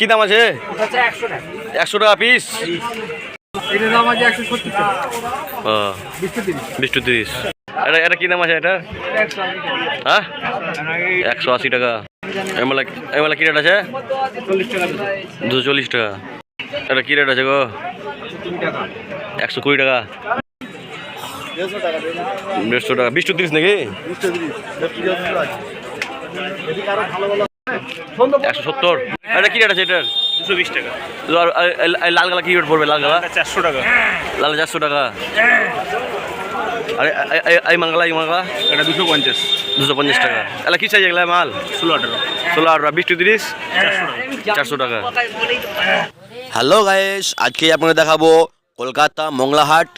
কি দাম আছে? একশো টাকা। পিস বিশ তিরিশ। এটা এটা কি দাম আছে এটা? হ্যাঁ? একশো আশি টাকা। এমএলএ এমএলএ কি রেট আছে? দুশো। চল্লিশ টাকা। এটা কি রেট আছে গো? একশো কুড়ি টাকা। দেড়শো টাকা বিশ তিরিশ নাকি? একশো সত্তর? এটা কি রেট আছে এটার? দুশো বিশ টাকা। লাল গালা কি রেট পড়বে? লাল গালা চারশো টাকা। লাল চারশো টাকা। আরে এই- এই- এটা দুশো পঞ্চাশ। দুশো পঞ্চাশ টাকা। এলা কি চাই এগুলা মাল? ষোলো আঠারো। ষোলো আঠারো। বিশ টু তিরিশ চারশো টাকা। হ্যালো গায়েস আজকে আপনাদের দেখাবো কলকাতা মংলাহাট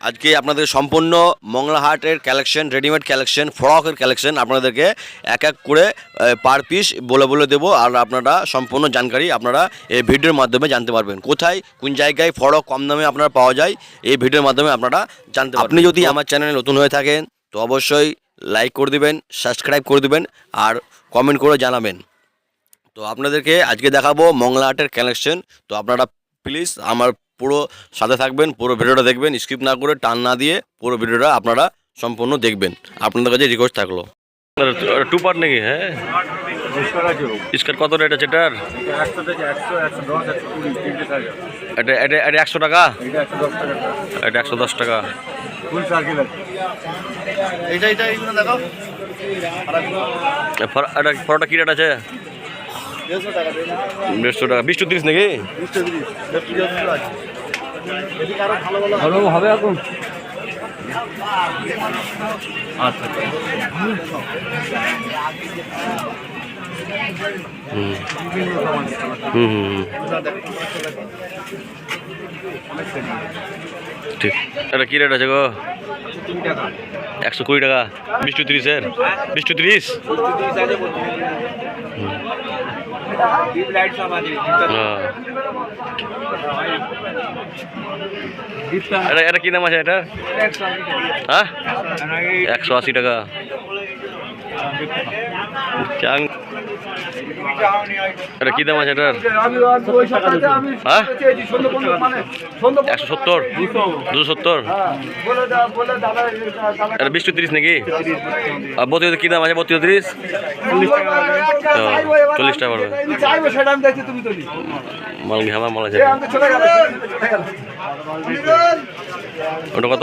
আজকে আপনাদের সম্পূর্ণ মংলাহাটের কালেকশন রেডিমেড কালেকশন ফ্রকের কালেকশন আপনাদেরকে এক এক করে পার পিস বলে বলে দেবো আর আপনারা সম্পূর্ণ জানকারি আপনারা এই ভিডিওর মাধ্যমে জানতে পারবেন। কোথায় কোন জায়গায় ফ্রক কম দামে আপনারা পাওয়া যায় এই ভিডিওর মাধ্যমে আপনারা জানতে আপনি যদি আমার চ্যানেলে নতুন হয়ে থাকেন তো অবশ্যই লাইক করে দিবেন সাবস্ক্রাইব করে দেবেন আর কমেন্ট করে জানাবেন। তো আপনাদেরকে আজকে দেখাবো মংলাহাটের কালেকশন তো আপনারা প্লিজ আমার পুরো সাথে থাকবেন পুরো ভিডিওটা দেখবেন স্কিপ না করে টান না দিয়ে পুরো ভিডিওটা আপনারা সম্পূর্ণ দেখবেন। আপনাদের কাছে রিকোয়েস্ট থাকল। টু পার্ট নাকি? হ্যাঁ। স্কার্ট কত রেট আছে এটার? এটা এটা এটা একশো টাকা? এটা একশো দশ টাকা। এটা এটা ফটোটা কী রেট আছে? দেড়শো টাকা। বিশ টু তিরিশ নাকি? ভালো হবে এখন। আচ্ছা হুম। হুম হুম হুম। ঠিক। এটা কী রেট আছে গো? একশো কুড়ি টাকা। বিশ টু তিরিশের বিশ টু তিরিশ ডিপ লাইট সব আছে হ্যাঁ। এটা এটা কী দাম আছে এটা? হ্যাঁ? একশো আশি টাকা। চাং এটা কী দাম আছে এটার? আমি ওই সাথে আমি হ্যাঁ? মানে একশো সত্তর? দুশো। সত্তর? হ্যাঁ বলে দা- বলে দাদা দাদা এটা বিশ তিরিশ নাকি? আর বত্রিশ কী দাম আছে বত্রিশ তিরিশ চল্লিশ টাকা। পড়বে। আমি চাইব সেটা আমি দেখছি তুমি তুলি মাল আমার মাল আছে? ওটা কত?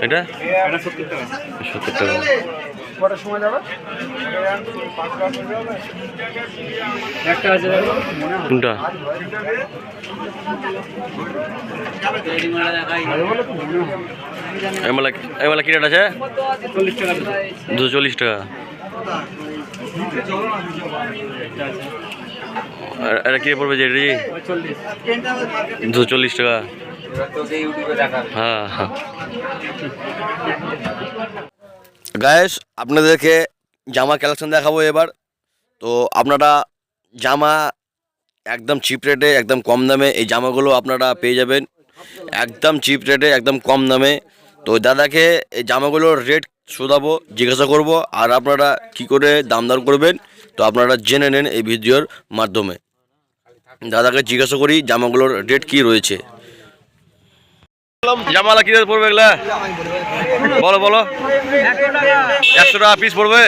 এটা? এটা সত্তর টাকা। সত্তর টাকা। কটার সময় যাবে? একটা আছে কোনটা ভালো বলে তো মনে হয়। এমএলএ এমএলএ কী রেট আছে। দুশো। চল্লিশ টাকা। এটা কী পড়বে চল্লিশ দুশো চল্লিশ টাকা। হ্যাঁ হ্যাঁ। গায়েস আপনাদেরকে জামা কালেকশন দেখাবো এবার। তো আপনারা জামা একদম চিপ রেটে একদম কম দামে এই জামাগুলো আপনারা পেয়ে যাবেন। একদম চিপ রেটে একদম কম দামে। তো দাদাকে এই জামাগুলোর রেট শোধাবো, জিজ্ঞাসা করব, আর আপনারা কি করে দাম দর করবেন, তো আপনারা জেনে নেন এই ভিডিওর মাধ্যমে। দাদাকে জিজ্ঞাসা করি জামাগুলোর রেট কি রয়েছে। জামালা কি পড়বে এগুলা? বলো বলো। একশো টাকা পিস পড়বে?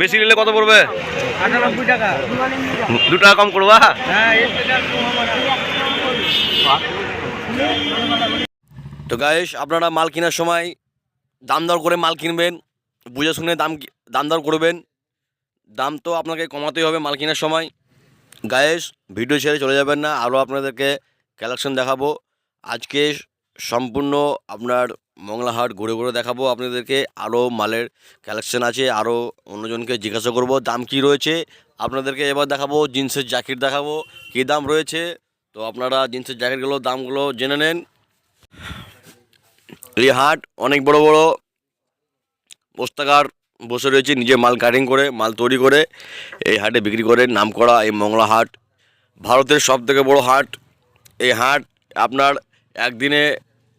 বেশি নিলে কত পড়বে? দু টাকা কম করবা। তো গায়েস আপনারা মাল কেনার সময় দাম দর করে মাল কিনবেন, বুঝে শুনে দাম দাম দর করবেন। দাম তো আপনাকে কমাতেই হবে মাল কেনার সময়। গায়েস ভিডিও ছেড়ে চলে যাবেন না আরও আপনাদেরকে কালেকশন দেখাবো। আজকে সম্পূর্ণ আপনার মংলাহাট ঘুরে ঘুরে দেখাবো আপনাদেরকে। আরও মালের কালেকশন আছে, আরও অন্যজনকে জিজ্ঞাসা করব, দাম কি রয়েছে? আপনাদেরকে এবার দেখাবো, জিন্সের জ্যাকেট দেখাবো, কী দাম রয়েছে? তো আপনারা জিন্সের জ্যাকেটগুলো দামগুলো জেনে নেন। এই হাট অনেক বড় বড় বস্তাকার বসে রয়েছে, নিজে মাল কাটিং করে, মাল তৈরি করে, এই হাটে বিক্রি করে নাম করা এই মংলা হাট ভারতের সব থেকে বড় হাট। এই হাট আপনার একদিনে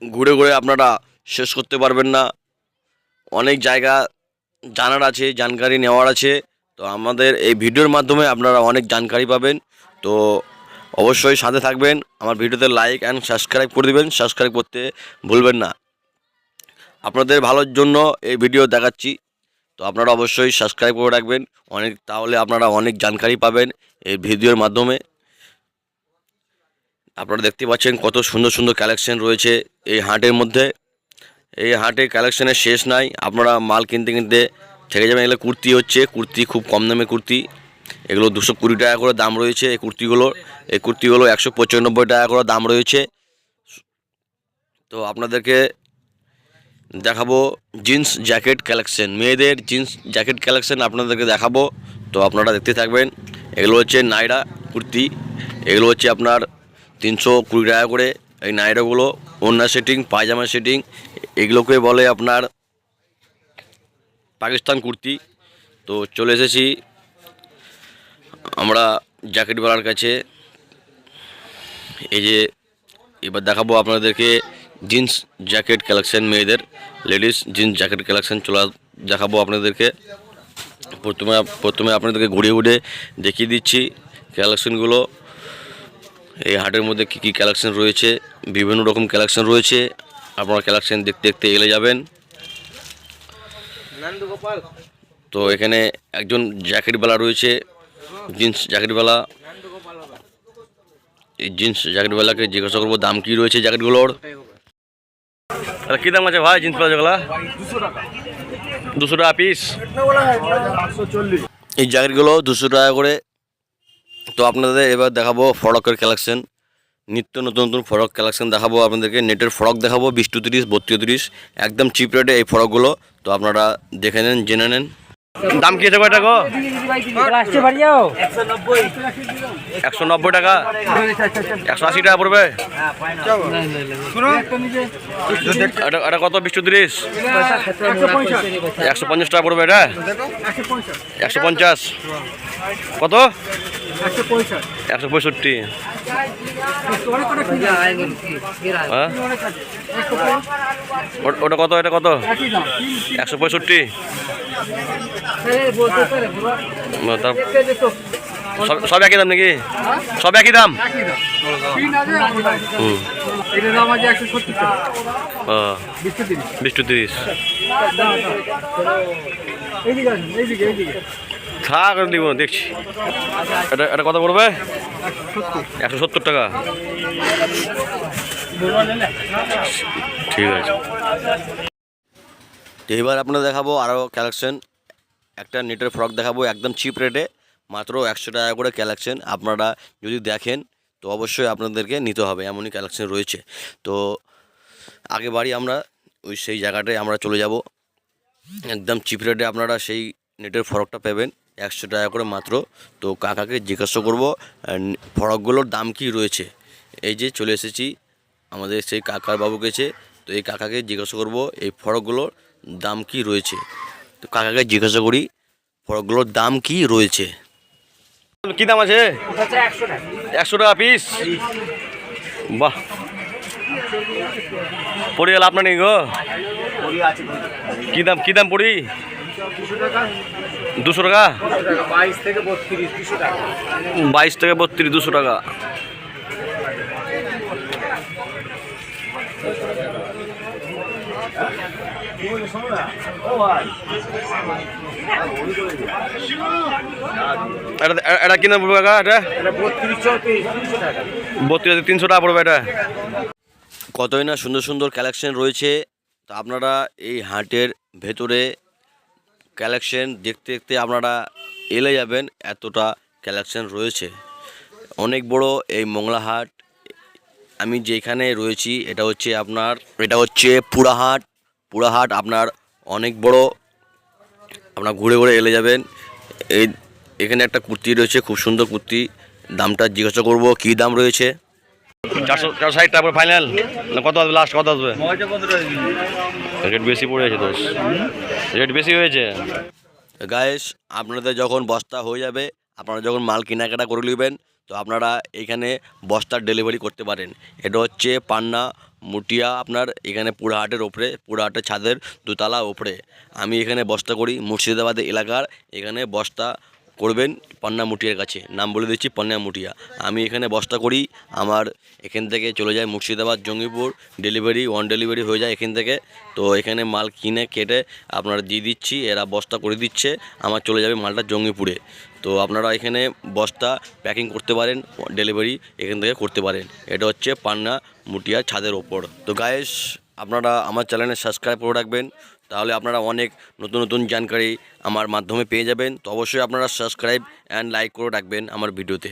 ঘুরে ঘুরে আপনারা শেষ করতে পারবেন না। অনেক জায়গা জানার আছে, জানকারি নেওয়ার আছে। তো আমাদের এই ভিডিওর মাধ্যমে আপনারা অনেক জানকারি পাবেন। তো অবশ্যই সাথে থাকবেন। আমার ভিডিওতে লাইক অ্যান্ড সাবস্ক্রাইব করে দেবেন। সাবস্ক্রাইব করতে ভুলবেন না। আপনাদের ভালোর জন্য এই ভিডিও দেখাচ্ছি। তো আপনারা অবশ্যই সাবস্ক্রাইব করে রাখবেন। অনেক, তাহলে আপনারা অনেক জানকারি পাবেন এই ভিডিওর মাধ্যমে। আপনারা দেখতে পাচ্ছেন কত সুন্দর সুন্দর কালেকশন রয়েছে এই হাটের মধ্যে। এই হাটে কালেকশনের শেষ নাই। আপনারা মাল কিনতে কিনতে থেকে যাবেন। এগুলো কুর্তি হচ্ছে। কুর্তি খুব কম দামে কুর্তি। এগুলো দুশো কুড়ি টাকা করে দাম রয়েছে এই কুর্তিগুলো। এই কুর্তিগুলো একশো পঁচানব্বই টাকা করে দাম রয়েছে। তো আপনাদেরকে দেখাবো জিন্স জ্যাকেট কালেকশন মেয়েদের জিন্স জ্যাকেট কালেকশন আপনাদেরকে দেখাবো। তো আপনারা দেখতে থাকবেন। এগুলো হচ্ছে নাইরা কুর্তি। এগুলো হচ্ছে আপনার তিনশো কুড়ি টাকা করে এই নাইরাগুলো, ওড়না সেটিং পায়জামা সেটিং এগুলোকে বলে আপনার পাকিস্তান কুর্তি। তো চলে এসেছি আমরা জ্যাকেটওয়ালার কাছে। এই যে এবার দেখাবো আপনাদেরকে জিন্স জ্যাকেট কালেকশান মেয়েদের লেডিস জিন্স জ্যাকেট কালেকশান চলা দেখাবো আপনাদেরকে। প্রথমে প্রথমে আপনাদেরকে ঘুরিয়ে ঘুরে দেখিয়ে দিচ্ছি কালেকশনগুলো এই হাটের মধ্যে কি কি কালেকশন রয়েছে বিভিন্ন রকম কালেকশন রয়েছে আপনারা কালেকশন দেখতে দেখতে এলে যাবেন। তো এখানে একজন জ্যাকেটওয়ালা রয়েছে জিন্স জ্যাকেটওয়ালা এই জিন্স জ্যাকেটওয়ালাকে জিজ্ঞাসা করব দাম কী রয়েছে জ্যাকেটগুলোর তাহলে কী দাম আছে ভাই জিন্স প্লাজোগুলা দুশো টাকা। পিস এই জ্যাকেটগুলো দুশো টাকা করে তো আপনাদের এবার দেখাবো ফরকের কালেকশন নিত্য নতুন নতুন ফরক কালেকশন দেখাবো আপনাদেরকে। নেটের ফরক দেখাবো, বিশ তিরিশ, বত্রিশ তিরিশ। একদম চিপ রেটে এই ফরকগুলো তো আপনারা দেখে নেন, জেনে নেন। দাম কি আছে আসতে পারি একশো নব্বই। টাকা একশো আশি টাকা পড়বে? এটা কত? বিশ তিরিশ? একশো পঞ্চাশ টাকা পড়বে এটা? একশো পঞ্চাশ। কত? একশো পঁয়ষট্টি। হ্যাঁ? ওটা- কত? এটা কত? একশো পঁয়ষট্টি। সব একই দাম নাকি? সব একই দাম? হুম। বিশ তিরিশ। থাক আর দিব না, দেখছি। এটা এটা কত পড়বে? একশো সত্তর টাকা। ঠিক আছে। তো এবার আপনাদের দেখাবো আরও কালেকশন একটা নেটের ফ্রক দেখাবো একদম চিপ রেটে মাত্র একশো টাকা করে কালেকশন আপনারা যদি দেখেন তো অবশ্যই আপনাদেরকে নিতে হবে এমনই কালেকশন রয়েছে। তো আগে বাড়ি আমরা ওই সেই জায়গাটায় আমরা চলে যাব। একদম চিপ রেটে আপনারা সেই নেটের ফরকটা পাবেন। একশো টাকা করে মাত্র। তো কাকাকে জিজ্ঞাসা করব আহ, ফরকগুলোর দাম কি রয়েছে? এই যে চলে এসেছি আমাদের সেই কাকার বাবু কাছে তো এই কাকাকে জিজ্ঞাসা করব এই ফরকগুলোর দাম কি রয়েছে? তো কাকাকে জিজ্ঞাসা করি ফরকগুলোর দাম কি রয়েছে? কি দাম আছে? একশো টাকা পিস। বাহ। পড়ে গেল আপনার নেই গো। কি দাম কি দাম পড়ি? দুশো টাকা? বাইশ থেকে বত্রিশ, দুশো টাকা। বাইশ থেকে এটা এটা কি পড়বে কাকা এটা? বত্রিশ তিনশো টাকা পড়বে এটা। কতই না সুন্দর সুন্দর কালেকশন রয়েছে। তো আপনারা এই হাটের ভেতরে কালেকশন দেখতে দেখতে আপনারা এলে যাবেন, এতটা কালেকশন রয়েছে। অনেক বড় এই মংলাহাট, আমি যেখানে রয়েছি, এটা হচ্ছে আপনার, এটা হচ্ছে পুরাহাট। পুরাহাট আপনার অনেক বড়, আপনার ঘুরে ঘুরে এলে যাবেন। এই, এখানে একটা কুর্তি রয়েছে, খুব সুন্দর কুর্তি। দামটা জিজ্ঞাসা করব, কী দাম রয়েছে? চারশো ফাইনাল লাস্ট রেট বেশি পড়ে গেছে দোষ। রেট বেশি হয়েছে। আপনাদের যখন বস্তা হয়ে যাবে, আপনারা যখন মাল কেনাকাটা করে নেবেন, তো আপনারা এখানে বস্তার ডেলিভারি করতে পারেন। এটা হচ্ছে পান্না মুটিয়া আপনার এখানে পুরাহাটের ওপরে, পুরাহাটের ছাদের দুতলা ওপরে। আমি এখানে বস্তা করি মুর্শিদাবাদ এলাকার, এখানে বস্তা করবেন পান্না মুটিয়ার কাছে। নাম বলে দিচ্ছি পান্না মুটিয়া। আমি এখানে বস্তা করি, আমার এখান থেকে চলে যায় Murshidabad, Jangipur, delivery on delivery হয়ে যায় এখান থেকে। তো এখানে মাল কিনে, কেটে আপনারা দিয়ে দিচ্ছি, এরা বস্তা করে দিচ্ছে, আমার চলে যাবে মালটা জঙ্গিপুরে। তো আপনারা এখানে বস্তা প্যাকিং করতে পারেন ডেলিভারি এখান থেকে করতে পারেন। এটা হচ্ছে পান্না মুটিয়া ছাদের ওপর। তো গায়েস আপনারা আমার চ্যানেলে সাবস্ক্রাইব করে রাখবেন। তাহলে আপনারা অনেক নতুন নতুন জানকারি আমার মাধ্যমে পেয়ে যাবেন। তো অবশ্যই আপনারা সাবস্ক্রাইব অ্যান্ড লাইক করে রাখবেন আমার ভিডিওতে